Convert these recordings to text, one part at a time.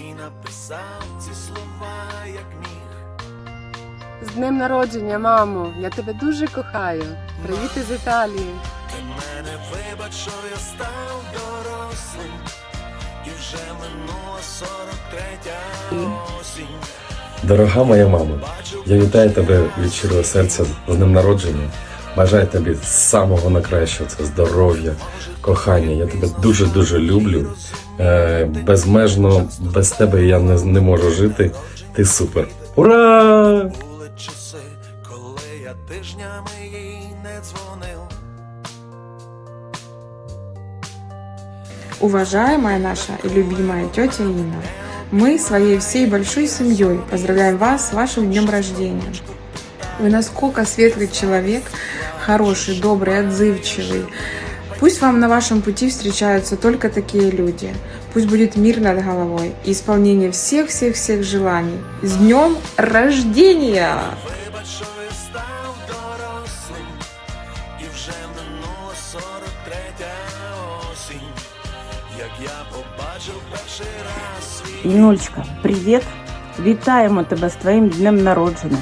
і написав ці слова, як міг. З днем народження, мамо! Я тебе дуже кохаю. Привіт із Італії. Ти мене вибач, що я став дорослим, і вже минула 43 осінь. Дорога моя мама, я вітаю тебе від щирого серця з днем народження. Бажаю тобі самого найкращого це здоров'я, кохання. Я тебе дуже дуже люблю. Е, безмежно без тебе я не, не можу жити. Ти супер. Ура! Були часи, коли я тижнями їй не дзвонив. Уважаемая наша и любимая тетя Инна, мы своей всей большой семьей поздравляем вас с вашим днем рождения. Вы насколько светлый человек, хороший, добрый, отзывчивый. Пусть вам на вашем пути встречаются только такие люди. Пусть будет мир над головой и исполнение всех-всех-всех желаний. С днем рождения! Вибач, що я став дорослим, і вже минула 43 осінь, як я побачив перший раз свій Інульчка, привіт! Вітаємо тебе з твоїм днем народження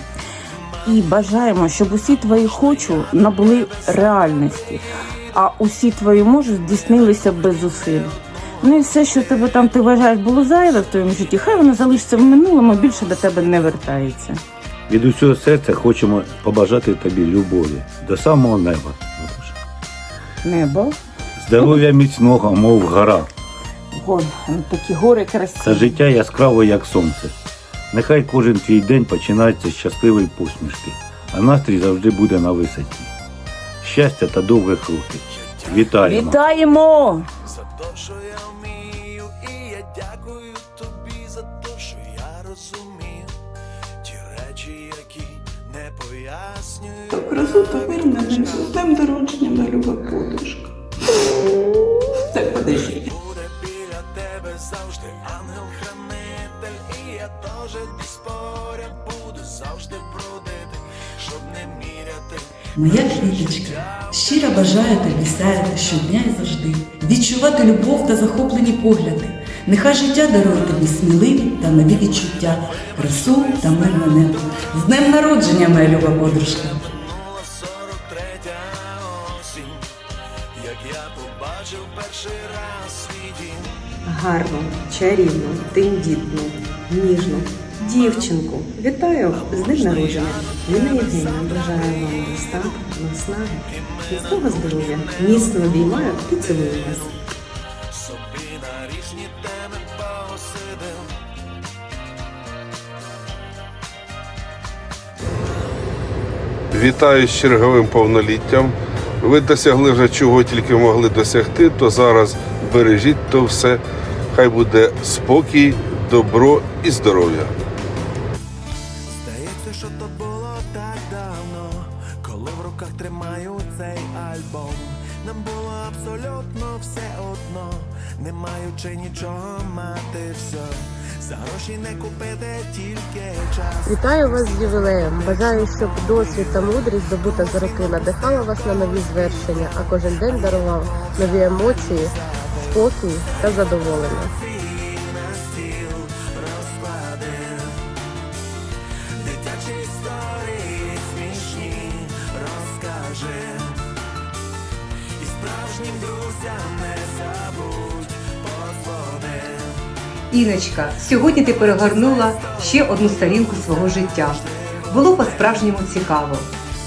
І бажаємо, щоб усі твої хочу набули реальності, а усі твої можуть здійснилися без зусиль. Ну і все, що тебе там ти вважаєш було зайве в твоєму житті, хай воно залишиться в минулому, більше до тебе не вертається. Від усього серця хочемо побажати тобі любові до самого неба. Небо, Здоров'я міцного, мов гора, гон, такі гори та красиві. життя яскраве, як сонце. Нехай кожен твій день починається з щасливої посмішки, а настрій завжди буде на висоті. Щастя та довгих років. Вітаємо! Вітаємо! за те, що я вмію, і я дякую тобі за те, що я розумію ті речі, які не пояснюю. Красу та мир на небі. З днем народження, моя люба подушка. Так, подожди. Буде біля тебе завжди ангел-хранитель, і я теж десь поряд буду завжди бродити, щоб не міряти. Моя квіточка, щиро бажаю тобі сяяти щодня і завжди, відчувати любов та захоплені погляди. Нехай життя дарує тобі сміливі та нові відчуття, красу та мирне небо. З днем народження, моя люба подружка! Минула 43 осінь, як я побачив перший раз свій дім. гарну, чарівну, тендітну, ніжну дівчинку. Вітаю з днем народження. Ніна Євгенівна бажаю вам достатку, наснаги, міцного здоров'я, міцно обіймаю і цілую вас. Вітаю з черговим повноліттям. Ви досягли вже чого тільки могли досягти, то зараз бережіть то все. Хай буде спокій, добро і здоров'я. Здається, що то було так давно, коли в руках тримаю цей альбом. Нам було абсолютно все одно, не маючи нічого мати все. За гроші не купити тільки час. Вітаю вас з ювілеєм. Бажаю, щоб досвід та мудрість, здобута за роки, надихала вас на нові звершення, а кожен день дарував нові емоції, спокій та задоволення. Іночка, сьогодні ти перегорнула ще одну сторінку свого життя. Було по-справжньому цікаво.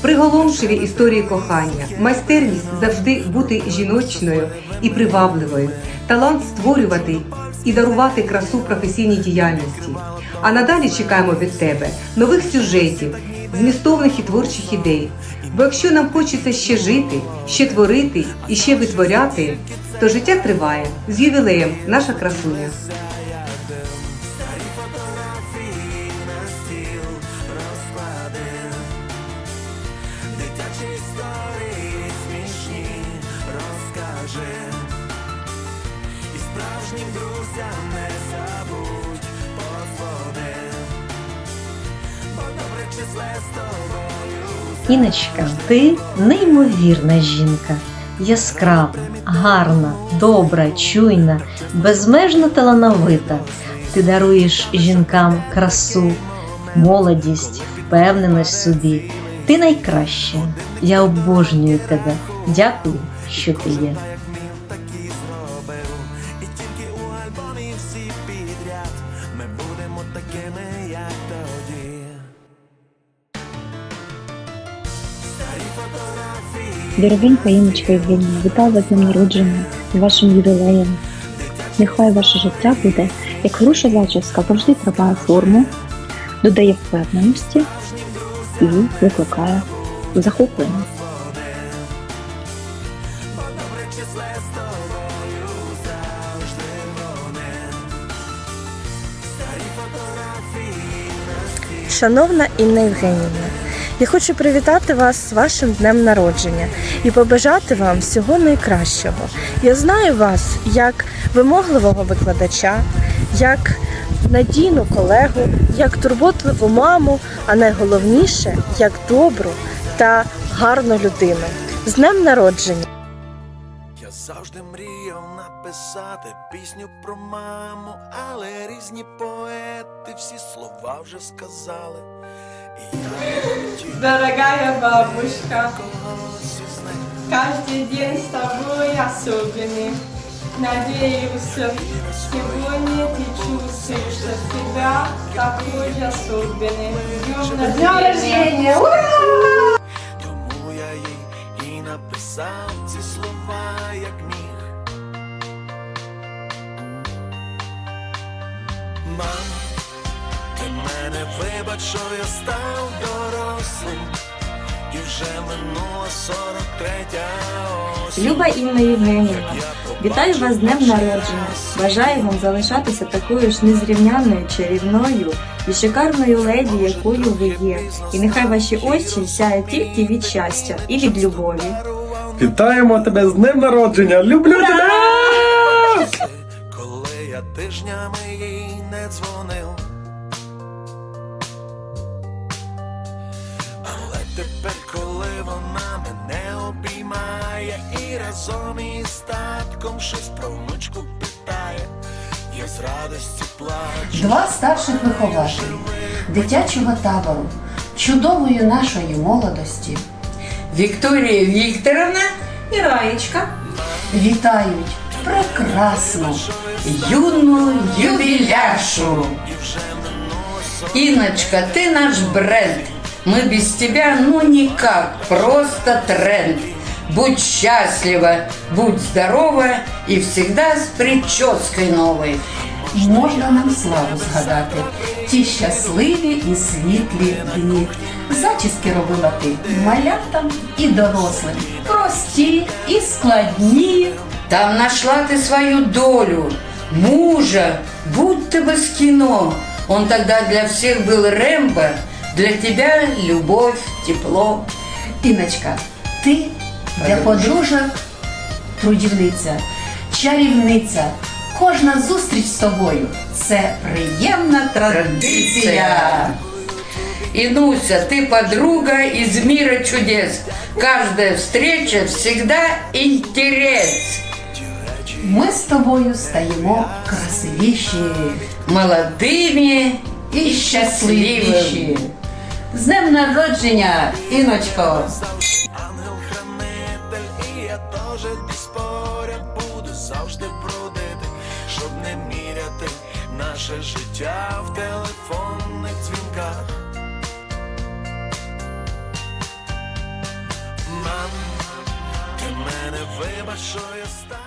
Приголомшиві історії кохання, майстерність завжди бути жіночною і привабливою, талант створювати і дарувати красу професійній діяльності. А надалі чекаємо від тебе нових сюжетів, змістовних і творчих ідей. Бо якщо нам хочеться ще жити, ще творити і ще витворяти, то життя триває з ювілеєм, наша красуня. скажи, і справжнім друзям не забудь позвони, бо добре числе з тобою. Іночка, ти неймовірна жінка, яскрава, гарна, добра, чуйна, безмежно талановита. Ти даруєш жінкам красу, молодість, впевненість в собі. Ти найкраща. Я обожнюю тебе. Дякую, що ти є. Дорогенька Іночка Євгенівна, вітаю вас з днем народження, з вашим ювілеєм. Нехай ваше життя буде, як хороша зачіска, завжди триває форму, додає впевненості і викликає захоплення. Шановна Інна Євгенівна, я хочу привітати вас з вашим днем народження і побажати вам всього найкращого. Я знаю вас як вимогливого викладача, як надійну колегу, як турботливу маму, а найголовніше як добру та гарну людину. З днем народження! Я завжди мріяв написати пісню про маму, але різні поети всі слова вже сказали. І я не хотів Дорогая бабушка, когось із них. каждый день с тобой особенный. Надеюсь, сегодня ты чувствуешь себя такой же особенный. С днем рождения! Тому я їй і написав ці слова, як міг. Мам, ти мене Вибач, що я став дорослим, і вже минула 43 осінь. Люба Інна Євгенівна, вітаю вас з днем народження. Бажаю вам залишатися такою ж незрівнянною, чарівною і шикарною леді, якою ви є. І нехай ваші очі сяють тільки від щастя і від любові. Вітаємо тебе з днем народження! Люблю тебе! Коли я тижнями їй не дзвонив. Обіймає і разом із татком щось про внучку питає, я з радості плачу. Два старших вихователі дитячого табору, чудової нашої молодості, Вікторія Вікторовна і Раєчка. вітають прекрасну юну ювіляршу. Иночка, ты наш бренд. Мы без тебя ну никак, просто тренд. Будь счастлива, будь здорова и всегда с прической новой. Можна нам славу згадати, ті щасливі і світлі дні. Зачіски робила ти малятам і дорослим, прості і складні. Там нашла ты свою долю, мужа, будто бы с кино. Он тогда для всех был Рэмбо, для тебя любовь, тепло. Іночка, ти для подружок трудівниця, чарівниця. Кожна зустріч з тобою це приємна традиція. Инуся, ты подруга из мира чудес. Каждая встреча всегда интерес. Ми з тобою стаємо красивіші Молодыми і и щасливіші. счастливыми. З днем народження, Іночко! Я теж десь поряд буду завжди брудити, щоб не міряти наше життя в телефонних дзвінках. Мам, ти мене вибач, що я став.